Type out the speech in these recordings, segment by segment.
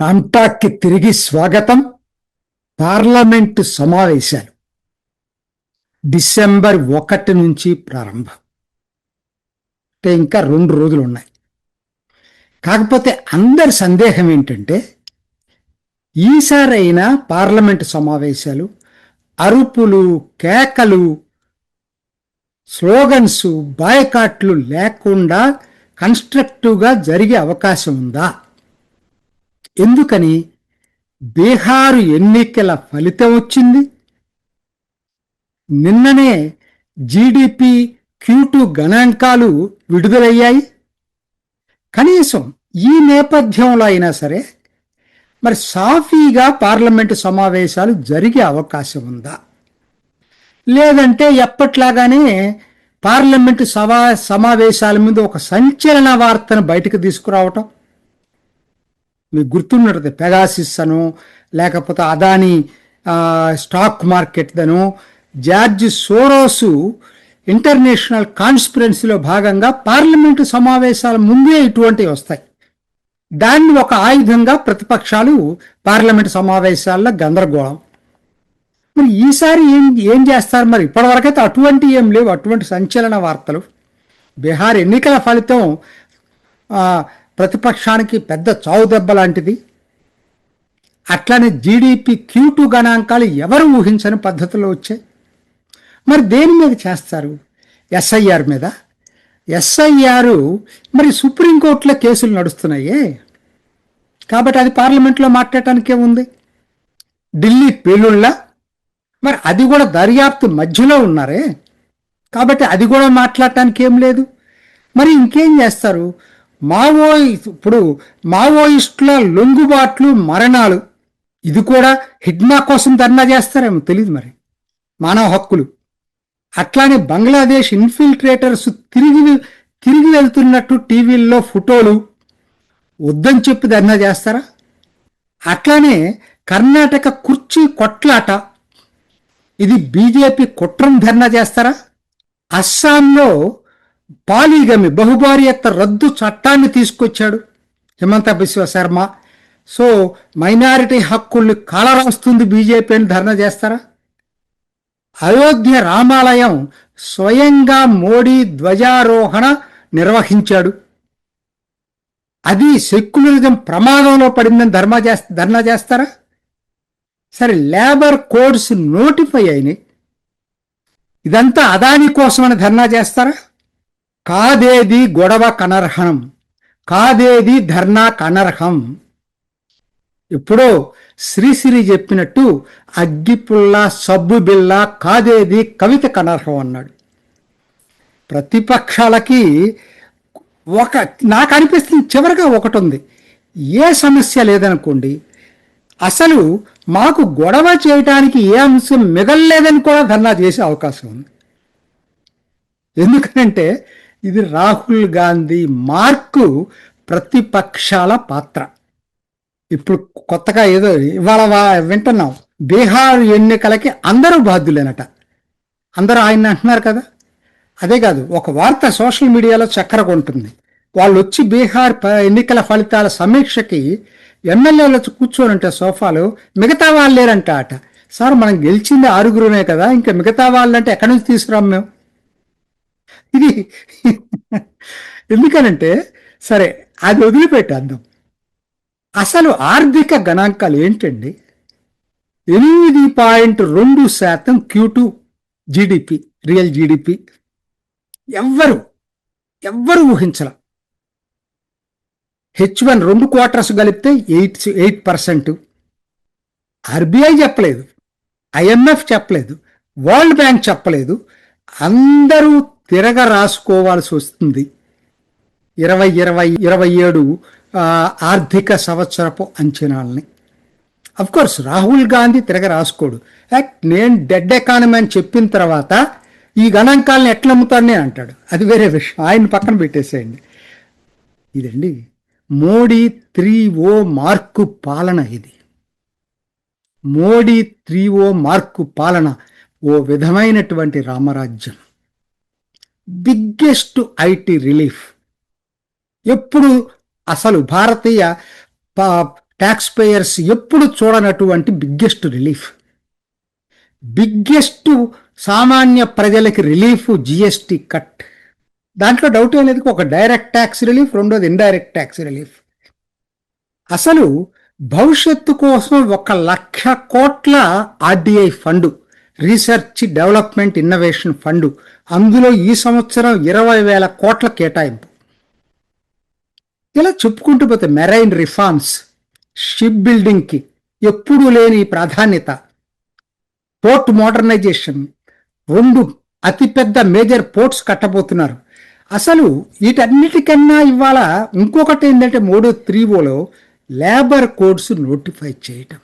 కాంటాక్ట్కి తిరిగి స్వాగతం పార్లమెంటు సమావేశాలు. డిసెంబర్ ఒకటి నుంచి ప్రారంభం. అంటే ఇంకా రెండు రోజులు ఉన్నాయి. కాకపోతే అందరి సందేహం ఏంటంటే ఈసారైనా పార్లమెంటు సమావేశాలు అరుపులు కేకలు స్లోగన్స్ బాయ్కాట్లు లేకుండా కన్స్ట్రక్టివ్గా జరిగే అవకాశం ఉందా? ఎందుకని బీహారు ఎన్నికల ఫలితం వచ్చింది? నిన్ననే జీడిపి క్యూటు గణాంకాలు విడుదలయ్యాయి. కనీసం ఈ నేపథ్యంలో అయినా సరే మరి సాఫీగా పార్లమెంటు సమావేశాలు జరిగే అవకాశం ఉందా? లేదంటే ఎప్పట్లాగానే పార్లమెంటు సభా సమావేశాల మీద ఒక సంచలన వార్తను బయటకు తీసుకురావటం? మీకు గుర్తున్నది పెగాసిస్ అను లేకపోతే అదాని స్టాక్ మార్కెట్దను జార్జ్ సోరోసు ఇంటర్నేషనల్ కాన్స్పిరెన్సీలో భాగంగా పార్లమెంటు సమావేశాల ముందే ఇటువంటివి వస్తాయి. దాన్ని ఒక ఆయుధంగా ప్రతిపక్షాలు పార్లమెంటు సమావేశాల్లో గందరగోళం. మరి ఈసారి ఏం ఏం చేస్తారు? మరి ఇప్పటివరకైతే అటువంటి ఏం లేవు అటువంటి సంచలన వార్తలు. బీహార్ ఎన్నికల ఫలితం ప్రతిపక్షానికి పెద్ద చావు దెబ్బ లాంటిది. అట్లానే జీడిపి క్యూటు గణాంకాలు ఎవరు ఊహించని పద్ధతిలో వచ్చాయి. మరి దేని మీద చేస్తారు? ఎస్ఐఆర్ మీద? ఎస్ఐఆర్ మరి సుప్రీంకోర్టులో కేసులు నడుస్తున్నాయే. కాబట్టి అది పార్లమెంట్లో మాట్లాడటానికే ఉంది. ఢిల్లీ పేలుళ్ళ? మరి అది కూడా దర్యాప్తు మధ్యలో ఉన్నారే. కాబట్టి అది కూడా మాట్లాడటానికి ఏం లేదు. మరి ఇంకేం చేస్తారు? మావో ఇప్పుడు మావోయిస్టుల లొంగుబాట్లు మరణాలు ఇది కూడా హిడ్మా కోసం ధర్నా చేస్తారేమో తెలియదు మరి. మానవ హక్కులు. అట్లానే బంగ్లాదేశ్ ఇన్ఫిల్ట్రేటర్స్ తిరిగి తిరిగి వెళ్తున్నట్టు టీవీల్లో ఫోటోలు వద్దని చెప్పి ధర్నా చేస్తారా? అట్లానే కర్ణాటక కుర్చీ కొట్లాట ఇది బీజేపీ కుట్రం ధర్నా చేస్తారా? అస్సాంలో పాలీగమి బహుభార్యత్త రద్దు చట్టాన్ని తీసుకొచ్చాడు హిమంత బిశ్వ శర్మ. సో మైనారిటీ హక్కుల్ని కాలరాస్తుంది బీజేపీ అని ధర్నా చేస్తారా? అయోధ్య రామాలయం స్వయంగా మోడీ ధ్వజారోహణ నిర్వహించాడు. అది సెక్యులరిజం ప్రమాదంలో పడిందని ధర్మా చేస్త ధర్నా చేస్తారా? సరే లేబర్ కోడ్స్ నోటిఫై అయినాయి. ఇదంతా అదాని కోసమని ధర్నా చేస్తారా? కాదేది గొడవ కనర్హం కాదేది ధర్నా కనర్హం? ఎప్పుడో శ్రీశ్రీ చెప్పినట్టు అగ్గిపుల్ల సబ్బు బిల్ల కాదేది కవిత కనర్హం అన్నాడు. ప్రతిపక్షాలకి ఒక నాకు అనిపిస్తుంది చివరిగా ఒకటి ఉంది ఏ సమస్య లేదనుకోండి అసలు మాకు గొడవ చేయటానికి ఏ అంశం మిగల్లేదని కూడా ధర్నా చేసే అవకాశం ఉంది. ఎందుకంటే ఇది రాహుల్ గాంధీ మార్కు ప్రతిపక్షాల పాత్ర. ఇప్పుడు కొత్తగా ఏదో ఇవాళ వింటున్నాం. బీహార్ ఎన్నికలకి అందరూ బాధ్యులేనట. అందరూ ఆయన అంటున్నారు కదా. అదే కాదు ఒక వార్త సోషల్ మీడియాలో చక్కర ఉంటుంది వాళ్ళు వచ్చి బీహార్ ఎన్నికల ఫలితాల సమీక్షకి ఎమ్మెల్యేలు వచ్చి కూర్చోనంటే సోఫాలు మిగతా వాళ్ళు లేరంట అట సార్ మనం గెలిచింది ఆరుగురునే కదా ఇంకా మిగతా వాళ్ళంటే ఎక్కడి నుంచి తీసుకురాం మేము? ఇది ఎందుకనంటే సరే అది వదిలిపెట్టేద్దాం అసలు ఆర్థిక గణాంకాలు ఏంటండి? ఎనిమిది పాయింట్ రెండు శాతం క్యూటు జీడిపి రియల్ జీడిపి ఎవ్వరు ఎవ్వరు ఊహించల హెచ్ వన్ రెండు క్వార్టర్స్ కలిపితే ఎయిట్ ఎయిట్ పర్సెంట్. ఆర్బీఐ చెప్పలేదు ఐఎంఎఫ్ చెప్పలేదు వరల్డ్ బ్యాంక్ చెప్పలేదు. అందరూ తిరగ రాసుకోవాల్సి వస్తుంది. ఇరవై ఇరవై ఇరవై ఏడు ఆర్థిక సంవత్సరపు అంచనాలని. కోర్స్ రాహుల్ గాంధీ తిరగ రాసుకోడు నేను డెడ్ ఎకానమీ అని చెప్పిన తర్వాత ఈ గణాంకాలను ఎట్లా అమ్ముతానే అంటాడు. అది వేరే విషయం. ఆయన పక్కన పెట్టేసేయండి. ఇదండి. మోడీ త్రీ ఓ మార్కు పాలన ఇది. మోడీ త్రీ ఓ మార్కు పాలన ఓ విధమైనటువంటి రామరాజ్యం. Biggest IT relief. ఎప్పుడు అసలు భారతీయ ట్యాక్స్ పేయర్స్ ఎప్పుడు చూడనటువంటి బిగ్గెస్ట్ రిలీఫ్. బిగ్గెస్ట్ సామాన్య ప్రజలకి రిలీఫ్ జిఎస్టి కట్. దాంట్లో డౌట్ ఏం లేదు ఒక డైరెక్ట్ ట్యాక్స్ రిలీఫ్ రెండోది ఇండైరెక్ట్ ట్యాక్స్ రిలీఫ్. అసలు భవిష్యత్తు కోసం ఒక లక్ష కోట్ల RDI fund research development innovation fund. అందులో ఈ సంవత్సరం ఇరవై వేల కోట్ల కేటాయింపు. ఇలా చెప్పుకుంటూ పోతే మెరైన్ రిఫార్మ్స్ షిప్ బిల్డింగ్కి ఎప్పుడూ లేని ప్రాధాన్యత. పోర్ట్ మోడర్నైజేషన్ రెండు అతిపెద్ద మేజర్ పోర్ట్స్ కట్టబోతున్నారు. అసలు వీటన్నిటికన్నా ఇవాళ ఇంకొకటి ఏంటంటే మూడో త్రీ ఓలో లేబర్ కోడ్స్ నోటిఫై చేయటం.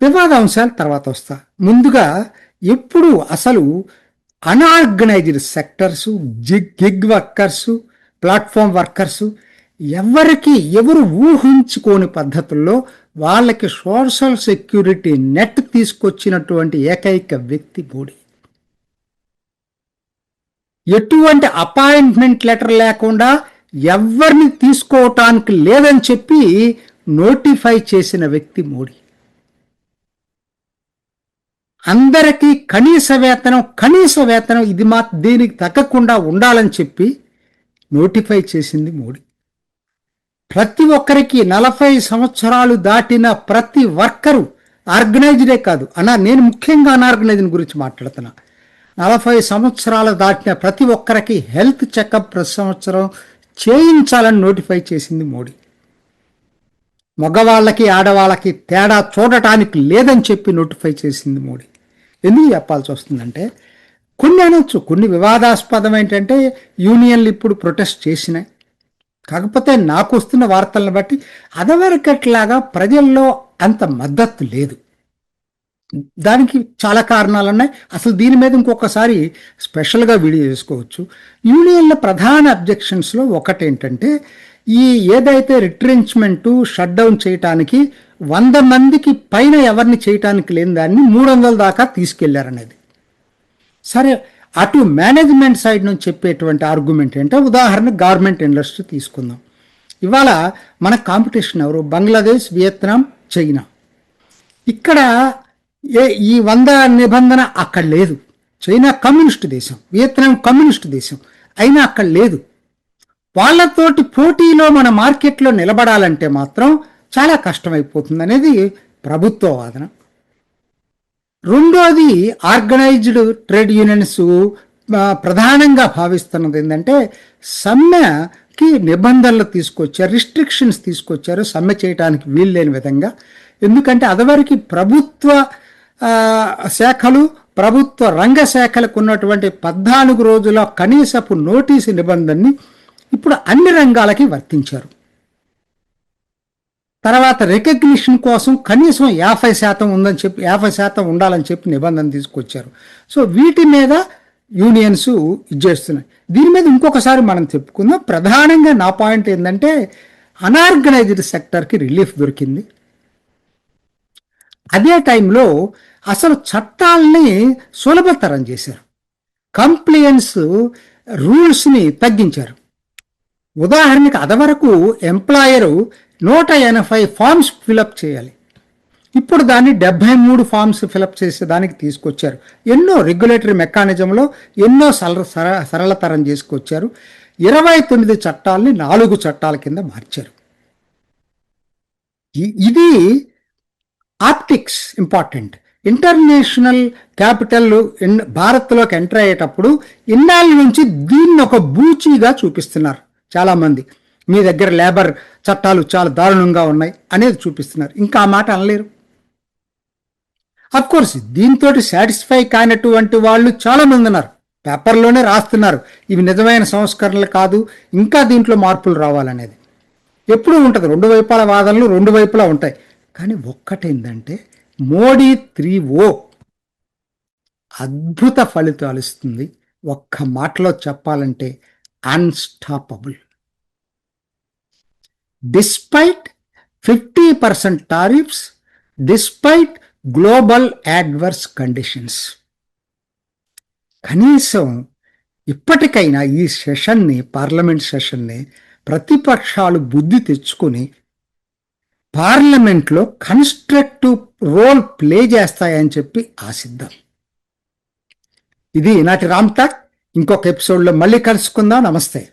వివాద అంశాలు తర్వాత వస్తా. ముందుగా ఎప్పుడు అసలు unorganised sectors gig gig workers platform workers ఎవరికి ఎవరు ఊహించుకోని పద్ధతుల్లో వాళ్ళకి సోషల్ సెక్యూరిటీ నెట్ తీసుకొచ్చినటువంటి ఏకైక వ్యక్తి మోడీ ఎటువంటి అపాయింట్మెంట్ లెటర్ లేకుండా ఎవరిని తీసుకోవటానికి లేదని చెప్పి నోటిఫై చేసిన వ్యక్తి మోడీ. అందరికీ కనీస వేతనం కనీస వేతనం ఇది మా దీనికి తగ్గకుండా ఉండాలని చెప్పి నోటిఫై చేసింది మోడీ. ప్రతి ఒక్కరికి నలభై సంవత్సరాలు దాటిన ప్రతి వర్కరు ఆర్గనైజ్డే కాదు. అన్నా నేను ముఖ్యంగా అనార్గనైజ్డ్ గురించి మాట్లాడుతున్నా. నలభై సంవత్సరాలు దాటిన ప్రతి ఒక్కరికి హెల్త్ చెకప్ ప్రతి సంవత్సరం చేయించాలని నోటిఫై చేసింది మోడీ. మగవాళ్ళకి ఆడవాళ్ళకి తేడా చూడటానికి లేదని చెప్పి నోటిఫై చేసింది మోడీ. ఎందుకు చెప్పాల్సి వస్తుందంటే కొన్ని అనొచ్చు కొన్ని వివాదాస్పదం ఏంటంటే యూనియన్లు ఇప్పుడు ప్రొటెస్ట్ చేసినాయి. కాకపోతే నాకు వస్తున్న వార్తలను బట్టి అదవరకట్లాగా ప్రజల్లో అంత మద్దతు లేదు. దానికి చాలా కారణాలు ఉన్నాయి. అసలు దీని మీద ఇంకొకసారి స్పెషల్గా వీడియో చేసుకోవచ్చు. యూనియన్ల ప్రధాన అబ్జెక్షన్స్లో ఒకటేంటంటే ఈ ఏదైతే రిట్రెంచ్మెంటు షట్ డౌన్ చేయటానికి వంద మందికి పైన ఎవరిని చేయటానికి లేని దాన్ని మూడు వందల దాకా తీసుకెళ్ళారనేది. సరే అటు మేనేజ్మెంట్ సైడ్ నుంచి చెప్పేటువంటి ఆర్గ్యుమెంట్ ఏంటంటే ఉదాహరణ గవర్నమెంట్ ఇండస్ట్రీ తీసుకుందాం. ఇవాళ మన కాంపిటీషన్ ఎవరు? Bangladesh Vietnam China. ఇక్కడ ఏ ఈ వంద నిబంధన అక్కడ లేదు. చైనా కమ్యూనిస్ట్ దేశం వియత్నాం కమ్యూనిస్ట్ దేశం. అయినా అక్కడ లేదు. వాళ్ళతోటి పోటీలో మన మార్కెట్లో నిలబడాలంటే మాత్రం చాలా కష్టమైపోతుంది అనేది ప్రభుత్వ వాదన రెండోది ఆర్గనైజ్డ్ ట్రేడ్ యూనియన్స్ ప్రధానంగా భావిస్తున్నది ఏంటంటే సమ్మెకి నిబంధనలు తీసుకొచ్చారు రిస్ట్రిక్షన్స్ తీసుకొచ్చారు సమ్మె చేయడానికి వీల్లేని విధంగా. ఎందుకంటే అదివరకు ప్రభుత్వ శాఖలు ప్రభుత్వ రంగ శాఖలకు ఉన్నటువంటి పద్నాలుగు రోజుల కనీసపు నోటీసు నిబంధనని ఇప్పుడు అన్ని రంగాలకి వర్తించారు. తర్వాత రికగ్నిషన్ కోసం కనీసం యాభై శాతం ఉందని చెప్పి యాభై శాతం ఉండాలని చెప్పి నిబంధన తీసుకొచ్చారు. సో వీటి మీద యూనియన్స్ ఇచ్చేస్తున్నాయి. దీని మీద ఇంకొకసారి మనం చెప్పుకుందాం. ప్రధానంగా నా పాయింట్ ఏంటంటే అనార్గనైజ్డ్ సెక్టర్కి రిలీఫ్ దొరికింది. అదే టైంలో అసలు చట్టాలని సులభతరం చేశారు. కంప్లైన్స్ రూల్స్ని తగ్గించారు. ఉదాహరణకి అదవరకు ఎంప్లాయరు నూట ఎనభై ఫామ్స్ ఫిలప్ చేయాలి. ఇప్పుడు దాన్ని డెబ్బై మూడు ఫామ్స్ ఫిలప్ చేసేదానికి తీసుకొచ్చారు. ఎన్నో రెగ్యులేటరీ మెకానిజంలో ఎన్నో సరళ సర- సరళతరం చేసుకొచ్చారు. ఇరవై తొమ్మిది చట్టాలని నాలుగు చట్టాల కింద మార్చారు. ఇది ఆప్టిక్స్ ఇంపార్టెంట్. ఇంటర్నేషనల్ క్యాపిటల్ భారత్లోకి ఎంటర్ అయ్యేటప్పుడు ఇన్నాళ్ళ నుంచి దీన్ని ఒక బూచీగా చూపిస్తున్నారు చాలామంది. మీ దగ్గర లేబర్ చట్టాలు చాలా దారుణంగా ఉన్నాయి అనేది చూపిస్తున్నారు. ఇంకా ఆ మాట అనలేరు. అఫ్ కోర్స్ దీంతో సాటిస్ఫై కానటువంటి వాళ్ళు చాలా మంది ఉన్నారు. పేపర్లోనే రాస్తున్నారు. ఇవి నిజమైన సంస్కరణలు కాదు. ఇంకా దీంట్లో మార్పులు రావాలనేది. ఎప్పుడూ ఉంటుంది. రెండు వైపుల వాదనలు రెండు వైపులా ఉంటాయి. కానీ ఒక్కటేందంటే మోడీ త్రీ ఓ అద్భుత ఫలితాలు ఇస్తుంది. ఒక్క మాటలో చెప్పాలంటే unstoppable despite fifty percent tariffs despite global adverse conditions కనీసం ఇప్పటికైనా ఈ సెషన్ని పార్లమెంట్ సెషన్ని ప్రతిపక్షాలు బుద్ధి తెచ్చుకొని పార్లమెంట్లో కన్స్ట్రక్టివ్ రోల్ ప్లే చేస్తాయని చెప్పి ఆశిద్దాం. ఇది నాటి రామ్ టాక్. ఇంకొక ఎపిసోడ్లో మళ్ళీ కలుసుకుందాం. నమస్తే.